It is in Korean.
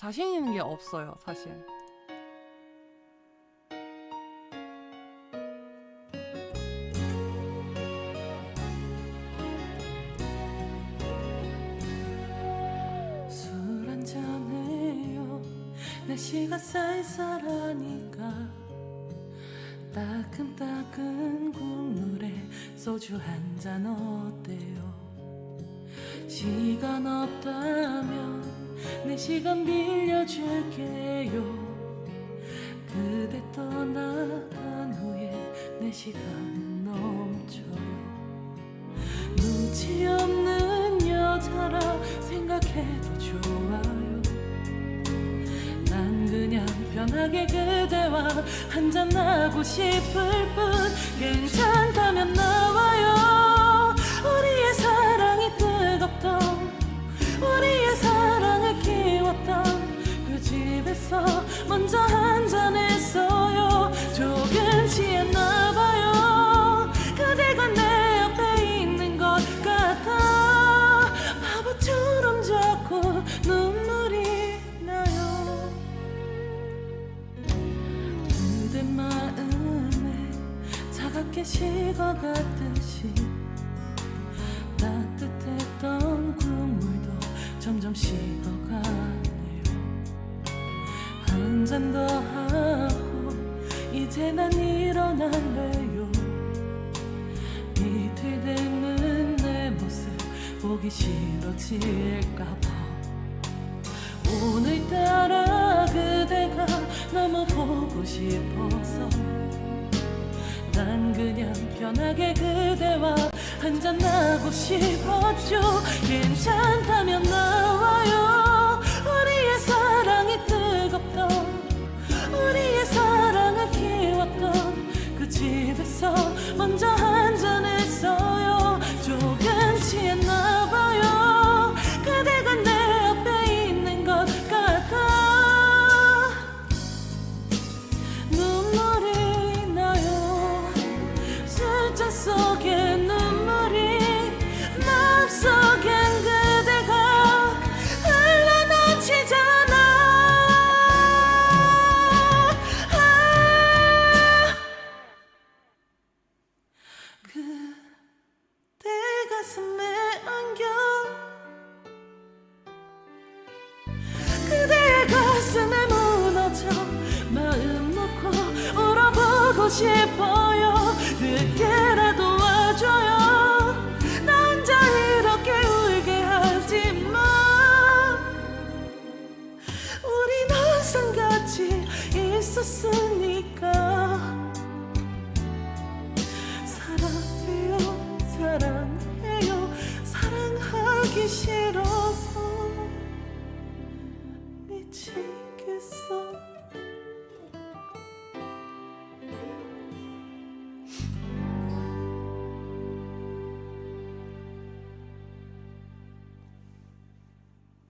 자신 있는 게 없어요, 사실. 날씨가 쌀쌀하니까. 따끈따끈 국물에 소주 한 잔 어때요? 시간 없다면 내 시간 빌려줄게요. 그대 떠나간 후에 내 시간은 넘쳐요 눈치 없는 여자라 생각해도 좋아요. 난 그냥 편하게 그대와 한잔하고 싶을 뿐 괜찮다 그대 마음에 차갑게 식어갔듯이 따뜻했던 국물도 점점 식어가네요. 한 잔 더 하고 이제 난 일어날래요. 이틀 되는 내 모습 보기 싫어질까봐 그냥 편하게 그대와 한잔하고 싶었죠. 괜찮 가슴에 무너져 마음 놓고 울어보고 싶어요. 늦게라도 와줘요. 나 혼자 이렇게 울게 하지마. 우린 항상 같이 있었으니까. 사랑해요 사랑해요. 사랑하기 싫어